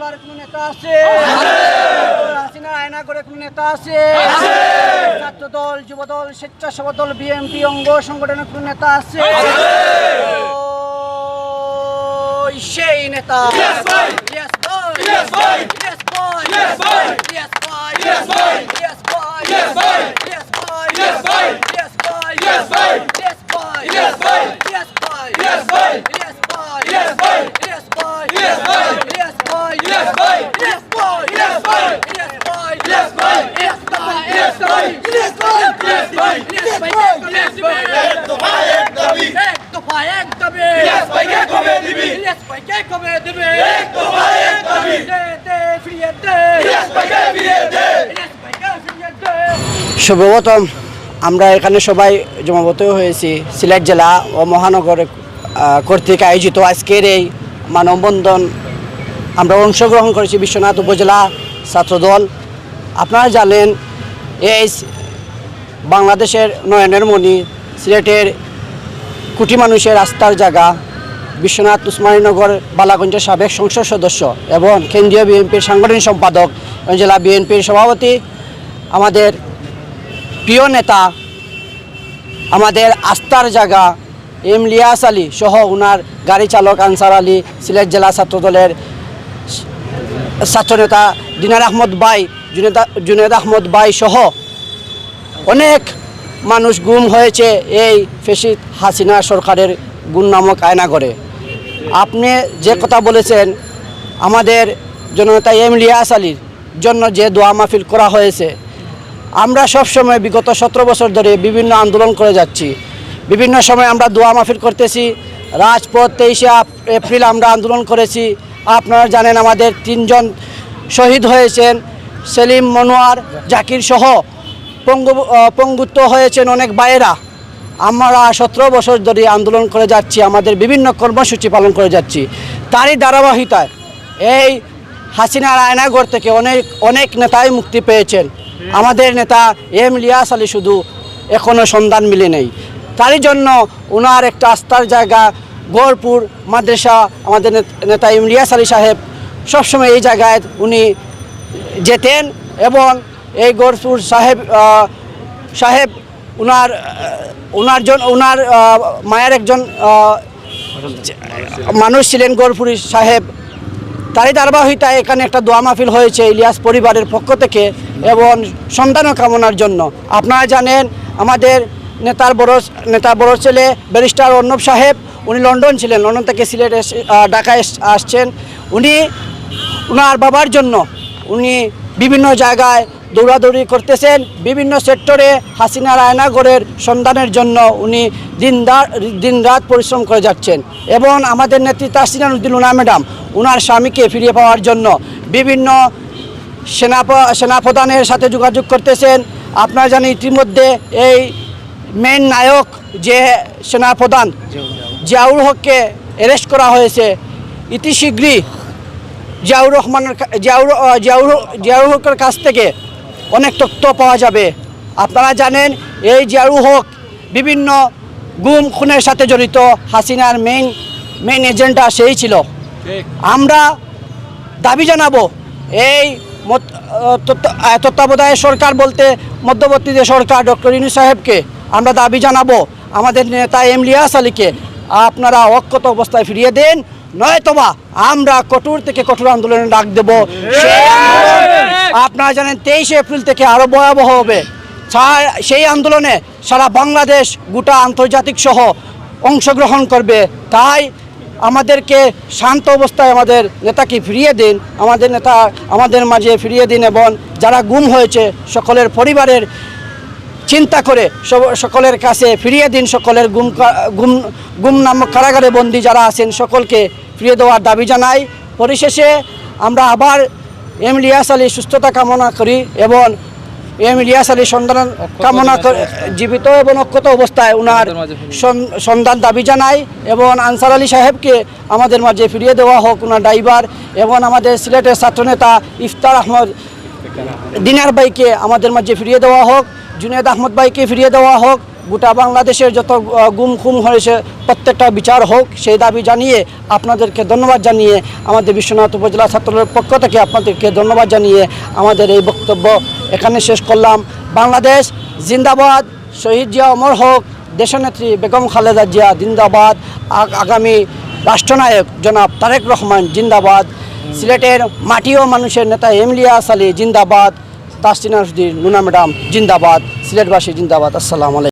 বাংলার কোন নেতা আছে হাসিনা আয়না করে কোন নেতা আছে ছাত্র দল যুব দল স্বেচ্ছাসেবক দল বিএনপি অঙ্গ সংগঠনের কোন নেতা আছে সেই নেতা Yes, boy! Yes, boy! Yes, boy! Yes, boy! Yes, boy! দে সর্বপ্রথম আমরা এখানে সবাই জমাবত হয়েছি। সিলেট জেলা ও মহানগর কর্তৃক আয়োজিত আজকের এই মানববন্ধন। আমরা অংশগ্রহণ করেছি বিশ্বনাথ উপজেলা ছাত্রদল। আপনারা জানেন এই বাংলাদেশের নয়নের মণি সিলেটের কোটি মানুষের আস্থার জায়গা। বিশ্বনাথ উসমানীনগর বালাগঞ্জের সাবেক সংসদ সদস্য এবং কেন্দ্রীয় বিএনপির সাংগঠনিক সম্পাদক জেলা বিএনপির সভাপতি, আমাদের প্রিয় নেতা, আমাদের আস্থার জায়গা এম লিয়াস আলী সহ ওনার গাড়ি চালক আনসার আলী, সিলেট জেলা ছাত্রদলের ছাত্রনেতা দিনার আহমদ বাই জুনেদা, জুনেদ আহমদ বাই সহ অনেক মানুষ গুম হয়েছে এই ফেসিদ হাসিনা সরকারের গুণ নামক আয়না করে আপনি যে কথা বলেছেন, আমাদের জননেতা এম লিয়াস আলীর জন্য যে দোয়া মাহফিল করা হয়েছে, আমরা সব সময় বিগত সতেরো বছর ধরে বিভিন্ন আন্দোলন করে যাচ্ছি। বিভিন্ন সময় আমরা দোয়া মাহফিল করতেছি। রাজপথ তেইশে এপ্রিল আমরা আন্দোলন করেছি। আপনারা জানেন আমাদের তিনজন শহীদ হয়েছেন, সেলিম মনোয়ার, জাকির সহ। পঙ্গু পঙ্গুত্ব হয়েছেন অনেক বাইরা আমরা সতেরো বছর ধরে আন্দোলন করে যাচ্ছি, আমাদের বিভিন্ন কর্মসূচি পালন করে যাচ্ছি। তারই ধারাবাহিকতায় এই হাসিনার আয়নাগর থেকে অনেক অনেক নেতাই মুক্তি পেয়েছেন। আমাদের নেতা এম লিয়াস আলী শুধু এখনও সন্ধান মিলে নেই। তারই জন্য ওনার একটা আস্থার জায়গা গড়পুর মাদ্রাসা, আমাদের নেত- এম লিয়াস আলী সাহেব সবসময় এই জায়গায় উনি যেতেন এবং এই গড়পুর সাহেব সাহেব উনার উনার জন আহ, মায়ের একজন মানুষ ছিলেন গড়পুরি সাহেব। তারই ধারাবাহিকতায় এখানে একটা দোয়া মাহফিল হয়েছে ইলিয়াস পরিবারের পক্ষ থেকে এবং সন্তান কামনার জন্য। আপনারা জানেন আমাদের নেতার বড় নেতার বড় ছেলে ব্যারিস্টার অর্ণব সাহেব উনি লন্ডন ছিলেন লন্ডন থেকে সিলেট ঢাকায় আসছেন। উনি ওনার বাবার জন্য উনি বিভিন্ন জায়গায় দৌড়াদৌড়ি করতেছেন বিভিন্ন সেক্টরে হাসিনা রায়নাগরের সন্ধানের জন্য উনি দিন দিন রাত পরিশ্রম করে যাচ্ছেন। এবং আমাদের নেত্রী তাসিনা উদ্দিনুনা ম্যাডাম ওনার স্বামীকে ফিরিয়ে পাওয়ার জন্য বিভিন্ন সেনাপ, সেনাপ্রধানের সাথে যোগাযোগ করতেছেন। আপনারা জানেন ইতিমধ্যে এই মেন নায়ক যে সেনাপ্রধান জিয়াউল হককে অ্যারেস্ট করা হয়েছে, ইতিশীঘ্রই জিয়াউর রহমানের জিয়াউর জিয়াউর জিয়াউর হকের কাছ থেকে অনেক তথ্য পাওয়া যাবে। আপনারা জানেন এই জিয়াউর হক বিভিন্ন গুম খুনের সাথে জড়িত হাসিনার মেইন মেইন এজেন্ডা সেই ছিল। আমরা দাবি জানাব এই তত্ত্বাবধায়ক সরকার বলতে মধ্যবর্তী যে সরকার ডক্টর ইনু সাহেবকে আমরা দাবি জানাব। আমাদের নেতা এম লিয়াস আলীকে আপনারা অক্ষত অবস্থায় ফিরিয়ে দেন নয়তোবা আমরা কঠোর থেকে কঠোর আন্দোলনে ডাক দেব। আপনারা জানেন তেইশে এপ্রিল থেকে আরও ভয়াবহ হবে। সেই আন্দোলনে সারা বাংলাদেশ গোটা আন্তর্জাতিক সহ অংশগ্রহণ করবে। তাই আমাদেরকে শান্ত অবস্থায় আমাদের নেতাকে ফিরিয়ে দিন, আমাদের নেতা আমাদের মাঝে ফিরিয়ে দিন এবং যারা গুম হয়েছে সকলের পরিবারের চিন্তা করে সকলের কাছে ফিরিয়ে দিন, সকলের গুম গুম গুম নামক কারাগারে বন্দী যারা আছেন সকলকে ফিরিয়ে দেওয়ার দাবি জানাই। পরিশেষে আমরা আবার এম লিয়াস আলী সুস্থতা কামনা করি এবং এম ইলিয়াস আলী সন্ধান কামনা করে জীবিত এবং অক্ষত অবস্থায় ওনার সন- সন্ধান দাবি জানাই এবং আনসার আলী সাহেবকে আমাদের মাঝে ফিরিয়ে দেওয়া হোক ওনার ড্রাইভার এবং আমাদের সিলেটের ছাত্রনেতা ইফতার আহমদ দিনার ভাইকে আমাদের মাঝে ফিরিয়ে দেওয়া হোক জুনেদ আহমদ ভাইকে ফিরিয়ে দেওয়া হোক গোটা বাংলাদেশের যত গুম খুম হয়েছে, প্রত্যেকটা বিচার হোক, সেই দাবি জানিয়ে আপনাদেরকে ধন্যবাদ জানিয়ে আমাদের বিশ্বনাথ উপজেলা ছাত্রের পক্ষ থেকে আপনাদেরকে ধন্যবাদ জানিয়ে আমাদের এই বক্তব্য এখানে শেষ করলাম। বাংলাদেশ জিন্দাবাদ, শহীদ জিয়া অমর হোক, দেশনেত্রী বেগম খালেদা জিয়া জিন্দাবাদ, আগ- আগামী রাষ্ট্রনায়ক জনাব তারেক রহমান জিন্দাবাদ, সিলেটের মাটি ও মানুষের নেতা এমলিয়া সালি জিন্দাবাদ তাসিনা রশিদি লুনা ম্যাডাম জিন্দাবাদ, সিলেটবাসী জিন্দাবাদ, আসসালামু আলাইকুম।